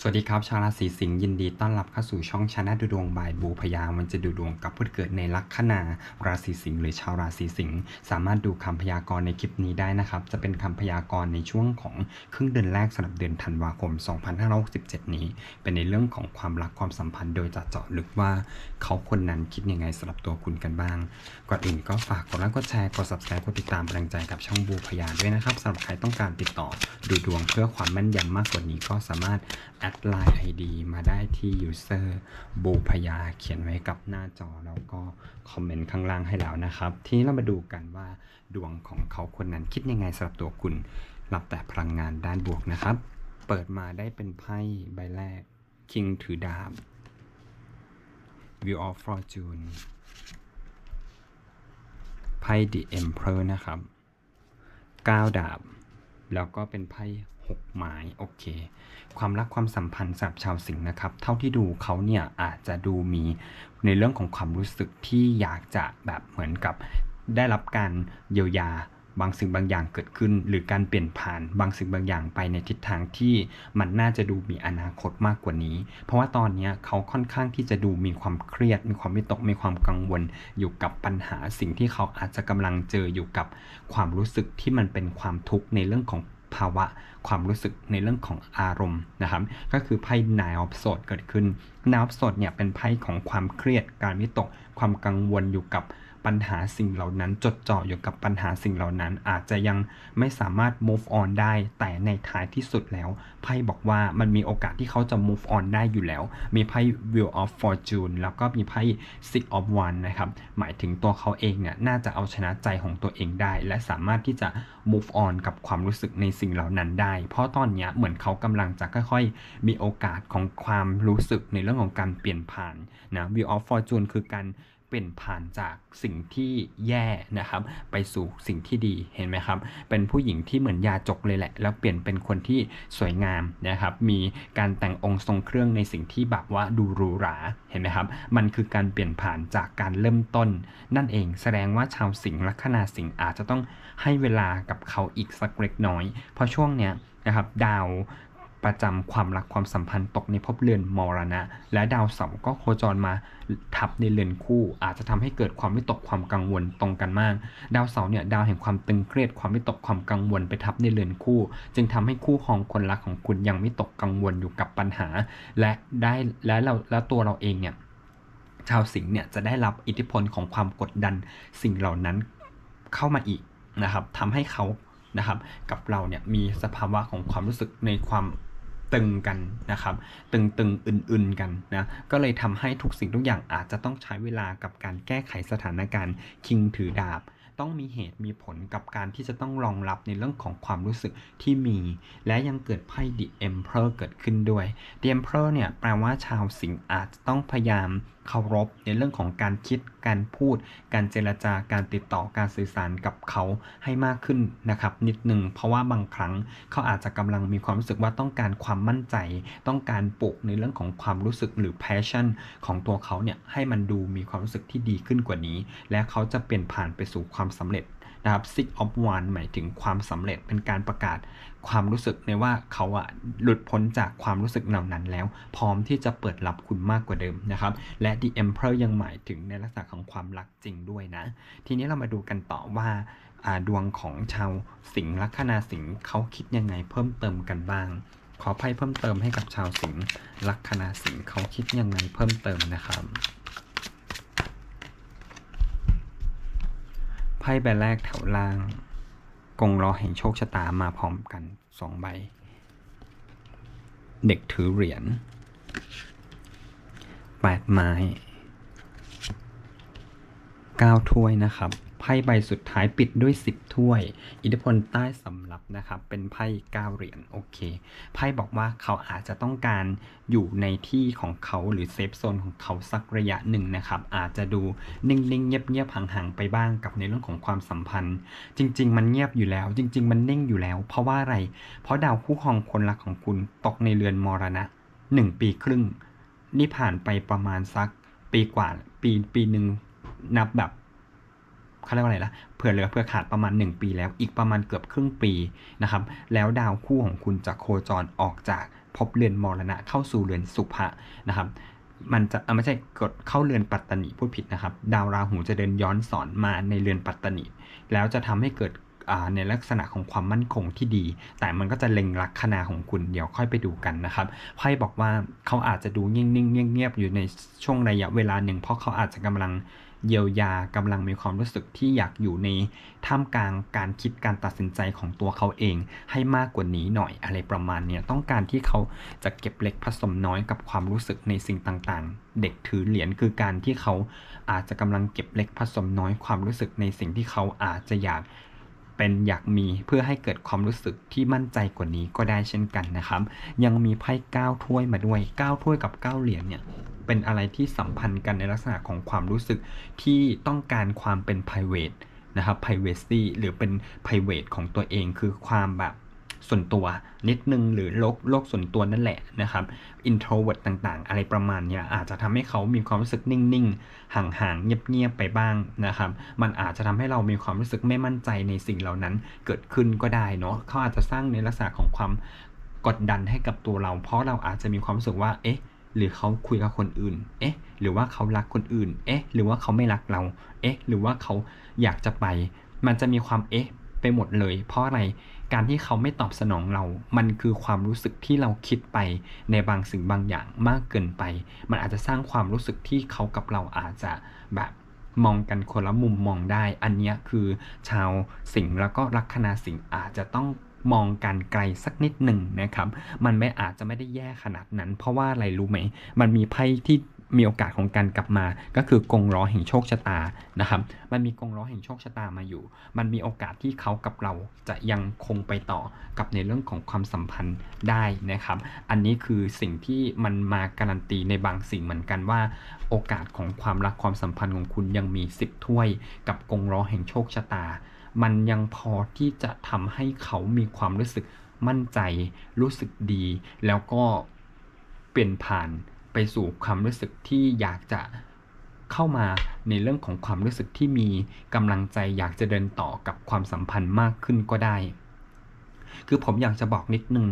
สวัสดีครับ ชาวราศีสิงห์ยินดีต้อนรับเข้าสู่ช่องชาแนะดูดวงบายบูพยามันจะดูดวงกับผู้เกิดในลัคนาราศีสิงห์หรือชาวราศีสิงห์สามารถดูคำพยากรณ์ในคลิปนี้ได้นะครับ จะเป็นคำพยากรณ์ในช่วงของครึ่งเดือนแรกสำหรับเดือนธันวาคม 2567 นี้ เป็นในเรื่องของความรักความสัมพันธ์โดยจะเจาะลึกว่าเขาคนนั้นคิดยังไงสำหรับตัวคุณกันบ้างก่อนอื่นก็ฝากกดไลค์กดแชร์กด subscribe กดติดตามกำลังใจกับช่องบูพยาด้วยนะครับสำหรับใครต้องการติดต่อดูดวงเพื่อความแม่นยำมากกว่านี้ก็สามารถแอดไลน์ ID มาได้ที่ user บูพยาเขียนไว้กับหน้าจอ แล้วก็คอมเมนต์ข้างล่างให้แล้วนะครับ ทีนี้เรามาดูกันว่าดวงของเขาคนนั้นคิดยังไงสำหรับตัวคุณ รับแต่พลังงานด้านบวกนะครับ เปิดมาได้เป็นไพ่ใบแรก King ถือดาบ View of Fortune ไพ่ The Emperor นะครับ 9 ดาบ แล้วก็เป็นไพ่ 6หกไม้โอเค ความรักความสัมพันธ์สำหรับชาวสิงห์นะครับ เท่าที่ดูเขาเนี่ยอาจจะดูมีในเรื่องของความรู้สึกที่อยากจะแบบเหมือนกับได้รับการเยียวยาบางสิ่งบางอย่างเกิดขึ้น หรือการเปลี่ยนผ่านบางสิ่งบางอย่างไปในทิศทางที่มันน่าจะดูมีอนาคตมากกว่านี้ เพราะว่าตอนเนี้ยเขาค่อนข้างที่จะดูมีความเครียด มีความวิตกมีความกังวล อยู่กับปัญหาสิ่งที่เขาอาจจะกำลังเจออยู่กับความรู้สึกที่มันเป็นความทุกข์ในเรื่องของาวะความรู้สึกในเรื่องของอารมณ์นะครับ ก็คือไพ่นายออฟโซดเกิดขึ้นนายออฟโซดเนี่ยเป็นไพ่ของความเครียดการวิตกความกังวลอยู่กับ ปัญหาสิ่งเหล่านั้น จดจ่ออยู่กับปัญหาสิ่งเหล่านั้น อาจจะยังไม่สามารถ move on ได้ แต่ในท้ายที่สุดแล้วไพ่บอกว่ามันมีโอกาสที่เขาจะ move on ได้อยู่แล้ว มีไพ่ Wheel of Fortune แล้วก็มีไพ่ Six of One นะครับ หมายถึงตัวเขาเองเนี่ยน่าจะเอาชนะใจของตัวเองได้ และสามารถที่จะ move on กับความรู้สึกในสิ่งเหล่านั้นได้ เพราะตอนนี้เหมือนเขากำลังจะค่อยๆ มีโอกาสของความรู้สึกในเรื่องของการเปลี่ยนผ่านนะ Wheel of Fortune คือการ ปลี่ยนผ่านจากสิ่งที่แย่นะครับ ไปสู่สิ่งที่ดีเห็นไหมครับ เป็นผู้หญิงที่เหมือนยาจกเลยแหละ แล้วเปลี่ยนเป็นคนที่สวยงามนะครับ มีการแต่งองค์ทรงเครื่องในสิ่งที่แบบว่าดูหรูหราเห็นไหมครับ มันคือการเปลี่ยนผ่านจากการเริ่มต้น นั่นเองแสดงว่าชาวสิงห์ลัคนาสิงห์อาจจะต้องให้เวลากับเขาอีกสักเล็กน้อย เพราะช่วงเนี้ยนะครับดาว ประจำความรักความสัมพันธ์ตกในภพเรือนมรณะ และดาวเสาร์ก็โคจรมาทับในเรือนคู่ อาจจะทำให้เกิดความวิตกความกังวลตรงกันมาก ดาวเสาร์เนี่ยดาวแห่งความตึงเครียดความวิตกความกังวลไปทับในเรือนคู่ จึงทำให้คู่ครองคนรักของคุณยังวิตกกังวลอยู่กับปัญหา และได้และเราแล้วตัวเราเองเนี่ยชาวสิงห์เนี่ยจะได้รับอิทธิพลของความกดดันสิ่งเหล่านั้นเข้ามาอีกนะครับทำให้เขานะครับกับเราเนี่ยมีสภาวะของความรู้สึกในความ ตึงกันนะครับ ตึงตึงๆอื่นๆกันนะก็เลยทำให้ทุกสิ่งทุกอย่างอาจจะต้องใช้เวลากับการแก้ไขสถานการณ์คิงถือดาบ ต้องมีเหตุมีผลกับการที่จะต้องรองรับในเรื่องของความรู้สึกที่มี และยังเกิดไพ่ The Emperor เกิดขึ้นด้วย The Emperor เนี่ยแปลว่าชาวสิงอาจจะต้องพยายามเคารพในเรื่องของการคิด การพูด การเจรจาการติดต่อการสื่อสารกับเขาให้มากขึ้นนะครับนิดหนึ่งเพราะว่าบางครั้งเขาอาจจะกำลังมีความรู้สึกว่าต้องการความมั่นใจ ต้องการปลุกในเรื่องของความรู้สึกหรือ passion ของตัวเขาเนี่ยให้มันดูมีความรู้สึกที่ดีขึ้นกว่านี้ และเขาจะเปลี่ยนผ่านไปสู่ความสำเร็จ นะครับ six of one หมายถึงความสำเร็จเป็นการประกาศความรู้สึกในว่าเขาอะหลุดพ้นจากความรู้สึกเหล่านั้นแล้ว พร้อมที่จะเปิดรับคุณมากกว่าเดิมนะครับ และ the emperor ยังหมายถึงในลักษณะของความรักจริงด้วยนะ ทีนี้เรามาดูกันต่อว่าดวงของชาวสิงห์ลัคนาสิงห์เขาคิดยังไงเพิ่มเติมกันบ้าง ขอไพ่เพิ่มเติมให้กับชาวสิงห์ลัคนาสิงห์เขาคิดยังไงเพิ่มเติมนะครับ ไพ่ใบแรกแถวล่าง กงล้อแห่งโชคชะตามาพร้อมกันสองใบ เด็กถือเหรียญแปดไม้เก้าถ้วยนะครับ ไพ่ใบสุดท้ายปิดด้วย 10 ถ้วย อิทธิพลใต้สำรับนะครับ เป็นไพ่เก้าเหรียญโอเค ไพ่บอกว่าเขาอาจจะต้องการอยู่ในที่ของเขาหรือเซฟโซนของเขาสักระยะหนึ่งนะครับ อาจจะดูนิ่งๆ เงียบๆห่างๆไปบ้างกับในเรื่องของความสัมพันธ์ จริง ๆ มันเงียบอยู่แล้ว จริง ๆ มันนิ่งอยู่แล้ว เพราะว่าอะไร เพราะดาวคู่ครองคนรักของคุณตกในเรือนมรณะหนึ่งปีครึ่ง นี่ผ่านไปประมาณสักปีกว่าปีปีหนึ่งนับแบบ เขาเรียกว่าอะไรล่ะเผื่อเหลือเผื่อขาดประมาณ 1 ปีแล้วอีกประมาณเกือบครึ่งปีนะครับแล้วดาวคู่ของคุณจะโคจรออกจากพบเรือนมรณะเข้าสู่เรือนสุภะนะครับมันจะไม่ใช่กดเข้าเรือนปัตตนิพูดผิดนะครับ ดาวราหูจะเดินย้อนสอนมาในเรือนปัตตนิแล้วจะทำให้เกิดในลักษณะของความมั่นคงที่ดี แต่มันก็จะเล็งลักคนาของคุณเดี๋ยวค่อยไปดูกันนะครับไพ่บอกว่าเขาอาจจะดูนิ่งๆเงียบๆอยู่ในช่วงระยะเวลาหนึ่งเพราะเขาอาจจะกำลัง เยียวยากำลังมีความรู้สึกที่อยากอยู่ในท่ามกลางการคิดการตัดสินใจของตัวเขาเอง ให้มากกว่านี้หน่อยอะไรประมาณเนี้ยต้องการที่เขาจะเก็บเล็กผสมน้อยกับความรู้สึกในสิ่งต่างๆ เด็กถือเหรียญคือการที่เขาอาจจะกำลังเก็บเล็กผสมน้อยความรู้สึกในสิ่งที่เขาอาจจะอยาก เป็นอยากมีเพื่อให้เกิดความรู้สึกที่มั่นใจกว่านี้ก็ได้เช่นกันนะครับ ยังมีไพ่เก้าถ้วยมาด้วยเก้าถ้วยกับเก้าเหรียญเนี่ยเป็นอะไรที่สัมพันธ์กันในลักษณะของความรู้สึกที่ต้องการความเป็น private นะครับ privacy หรือเป็น private ของตัวเองคือความแบบ ส่วนตัวนิดนึงหรือโลกโลกส่วนตัวนั่นแหละนะครับ introvert ต่างๆ อะไรประมาณเนี้ยอาจจะทำให้เขามีความรู้สึกนิ่งๆ ห่างๆ เงียบๆ ไปบ้างนะครับ มันอาจจะทำให้เรามีความรู้สึกไม่มั่นใจในสิ่งเหล่านั้นเกิดขึ้นก็ได้เนาะเขาอาจจะสร้างในลักษณะของความกดดันให้กับตัวเรา เพราะเราอาจจะมีความรู้สึกว่าเอ๊ะหรือเขาคุยกับคนอื่น เอ๊ะ หรือว่าเขารักคนอื่น เอ๊ะ หรือว่าเขาไม่รักเรา เอ๊ะ หรือว่าเขาอยากจะไป มันจะมีความเอ๊ะไปหมดเลย เพราะอะไร การที่เขาไม่ตอบสนองเรา มันคือความรู้สึกที่เราคิดไปในบางสิ่งบางอย่างมากเกินไป มันอาจจะสร้างความรู้สึกที่เขากับเราอาจจะแบบมองกันคนละมุมมองได้ อันนี้คือชาวสิงห์แล้วก็ลัคนาสิงห์อาจจะต้องมองกันไกลสักนิดหนึ่งนะครับ มันไม่อาจจะไม่ได้แย่ขนาดนั้น เพราะว่าอะไรรู้ไหม มันมีไพ่ที่ มีโอกาสของการกลับมา ก็คือกงล้อแห่งโชคชะตานะครับ มันมีกงล้อแห่งโชคชะตามาอยู่ มันมีโอกาสที่เขากับเราจะยังคงไปต่อกับในเรื่องของความสัมพันธ์ได้นะครับ อันนี้คือสิ่งที่มันมาการันตีในบางสิ่งเหมือนกันว่า โอกาสของความรักความสัมพันธ์ของคุณยังมี10ถ้วย กับกงล้อแห่งโชคชะตา มันยังพอที่จะทำให้เขามีความรู้สึกมั่นใจ รู้สึกดี แล้วก็เปลี่ยนผ่าน ไปสู่ความรู้สึกที่อยากจะเข้ามาในเรื่องของความรู้สึกที่มีกำลังใจอยากจะเดินต่อกับความสัมพันธ์มากขึ้นก็ได้ คือผมอยากจะบอกนิดนึง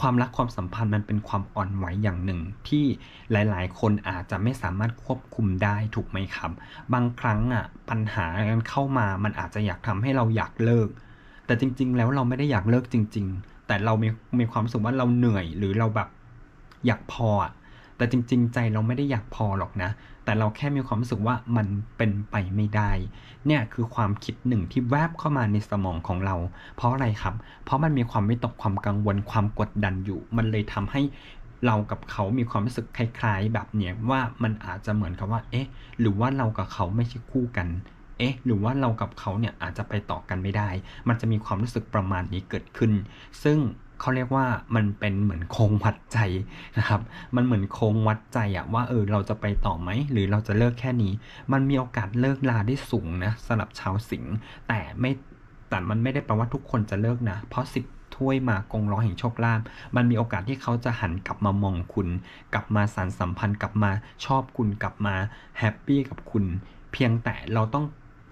ความรักความสัมพันธ์มันเป็นความอ่อนไหวอย่างหนึ่ง ที่หลายๆ คนอาจจะไม่สามารถควบคุมได้ถูกไหมครับ บางครั้งอะปัญหามันเข้ามามันอาจจะอยากทำให้เราอยากเลิก แต่จริง ๆ แล้วเราไม่ได้อยากเลิกจริง ๆ แต่เรามีมีความสึกว่าเราเหนื่อยหรือเราแบบอยากพออะ แต่จริง ๆ ใจเราไม่ได้อยากพอหรอกนะ แต่เราแค่มีความรู้สึกว่ามันเป็นไปไม่ได้ เนี่ยคือความคิดหนึ่งที่แวบเข้ามาในสมองของเรา เพราะอะไรครับ เพราะมันมีความไม่ตกความกังวลความกดดันอยู่ มันเลยทำให้เรากับเขามีความรู้สึกคล้ายๆ แบบเนี้ยว่ามันอาจจะเหมือนกับว่า เอ๊ะ หรือว่าเรากับเขาไม่ใช่คู่กัน เอ๊ะ หรือว่าเรากับเขาเนี่ยอาจจะไปต่อกันไม่ได้ มันจะมีความรู้สึกประมาณนี้เกิดขึ้น ซึ่ง เขาเรียกว่ามันเป็นเหมือนโค้งวัดใจนะครับ มันเหมือนโค้งวัดใจอะว่าเออเราจะไปต่อไหม หรือเราจะเลิกแค่นี้ มันมีโอกาสเลิกลาได้สูงนะสำหรับชาวสิงห์แต่ไม่แต่มันไม่ได้แปลว่าทุกคนจะเลิกนะ เพราะสิบถ้วยมากงล้อแห่งโชคลาภมันมีโอกาสที่เขาจะหันกลับมามองคุณ กลับมาสานสัมพันธ์กลับมาชอบคุณกลับมาแฮปปี้กับคุณ เพียงแต่เราต้อง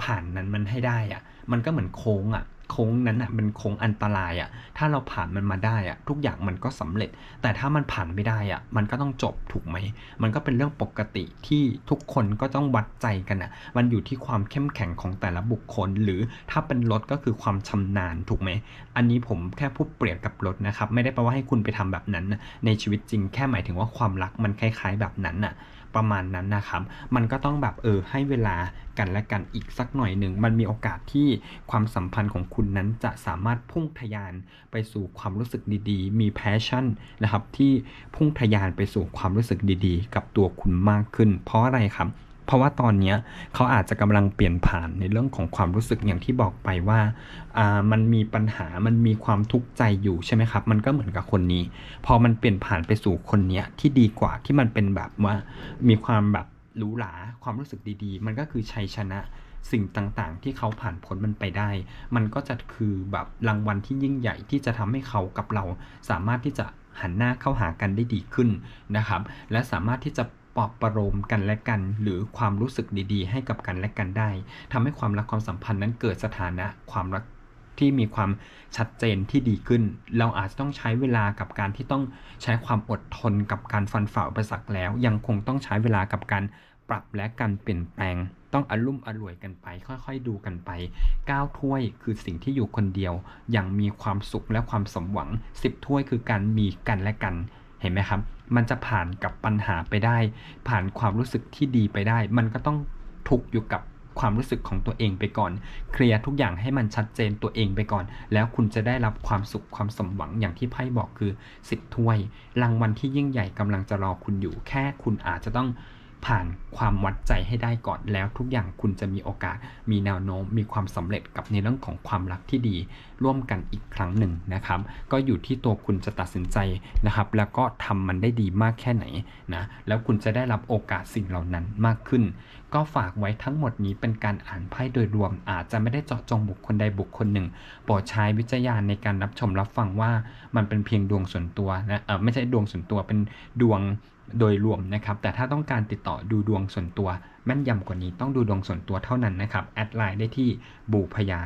ผ่านนั้นมันให้ได้อะมันก็เหมือนโค้งอะ โค้งนั้นอะเป็นโค้งอันตรายอะถ้าเราผ่านมันมาได้อะทุกอย่างมันก็สำเร็จ แต่ถ้ามันผ่านไม่ได้อะมันก็ต้องจบถูกไหม มันก็เป็นเรื่องปกติที่ทุกคนก็ต้องวัดใจกันอะมันอยู่ที่ความเข้มแข็งของแต่ละบุคคล หรือถ้าเป็นรถก็คือความชำนาญถูกไหม อันนี้ผมแค่พูดเปรียบกับรถนะครับไม่ได้แปลว่าให้คุณไปทำแบบนั้น ในชีวิตจริงแค่หมายถึงว่าความรักมันคล้ายๆแบบนั้นน่ะ ประมาณนั้นนะครับ มันก็ต้องแบบเออให้เวลากันและกันอีกสักหน่อยหนึ่ง มันมีโอกาสที่ความสัมพันธ์ของคุณนั้นจะสามารถพุ่งทะยานไปสู่ความรู้สึกดีๆ มีแพชชั่นนะครับที่พุ่งทะยานไปสู่ความรู้สึกดีๆ กับตัวคุณมากขึ้น เพราะอะไรครับ เพราะว่าตอนนี้เขาอาจจะกำลังเปลี่ยนผ่านในเรื่องของความรู้สึกอย่างที่บอกไปว่าอ่ามันมีปัญหามันมีความทุกข์ใจอยู่ใช่ไหมครับ มันก็เหมือนกับคนนี้ พอมันเปลี่ยนผ่านไปสู่คนเนี้ยที่ดีกว่าที่มันเป็นแบบว่ามีความแบบหรูหราความรู้สึกดีๆ มันก็คือชัยชนะสิ่งต่างๆ ที่เขาผ่านพ้นมันไปได้ มันก็จะคือแบบรางวัลที่ยิ่งใหญ่ที่จะทำให้เขากับเรา สามารถที่จะหันหน้าเข้าหากันได้ดีขึ้นนะครับ และสามารถที่จะ ปลอบประโลมกันและกัน หรือความรู้สึกดีๆ ให้กับกันและกันได้ทำให้ความรักความสัมพันธ์นั้นเกิดสถานะความรักที่มีความชัดเจนที่ดีขึ้น เราอาจจะต้องใช้เวลากับการที่ต้องใช้ความอดทนกับการฟันฝ่าอุปสรรคแล้ว ยังคงต้องใช้เวลากับการปรับและการเปลี่ยนแปลง ต้องอลุ่มอร่วยกันไป ค่อยๆดูกันไปก้าถ้วยคือสิ่งที่อยู่คนเดียว อย่างมีความสุขและความสมหวังสิบถ้วยคือการมีกันและกัน เห็นไหมครับ มันจะผ่านกับปัญหาไปได้ ผ่านความรู้สึกที่ดีไปได้ มันก็ต้องทุกอยู่กับความรู้สึกของตัวเองไปก่อน เคลียร์ทุกอย่างให้มันชัดเจนตัวเองไปก่อน แล้วคุณจะได้รับความสุขความสมหวังอย่างที่ไพ่บอกคือ 10 ถ้วย รางวัลที่ยิ่งใหญ่กำลังจะรอคุณอยู่ แค่คุณอาจจะต้อง ผ่านความวัดใจให้ได้ก่อนแล้วทุกอย่างคุณจะมีโอกาส มีแนวโน้ม มีความสำเร็จกับในเรื่องของความรักที่ดี ร่วมกันอีกครั้งหนึ่งนะครับ ก็อยู่ที่ตัวคุณจะตัดสินใจนะครับ แล้วก็ทำมันได้ดีมากแค่ไหนนะแล้วคุณจะได้รับโอกาสสิ่งเหล่านั้นมากขึ้น ก็ฝากไว้ทั้งหมดนี้เป็นการอ่านไพ่โดยรวม อาจจะไม่ได้เจาะจงบุคคลใดบุคคลหนึ่งโปรดใช้วิจารณญาณในการรับชมรับฟังว่ามันเป็นเพียงดวงส่วนตัวนะเออไม่ใช่ดวงส่วนตัวเป็นดวง โดยรวมนะครับ แต่ถ้าต้องการติดต่อดูดวงส่วนตัว แม่นยำกว่านี้ต้องดูดวงส่วนตัวเท่านั้นนะครับ แอดไลน์ได้ที่บูพยา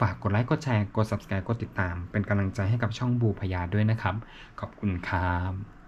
ฝากกดไลค์ กดแชร์ กด subscribe กดติดตาม เป็นกำลังใจให้กับช่องบูพยาด้วยนะครับ ขอบคุณครับ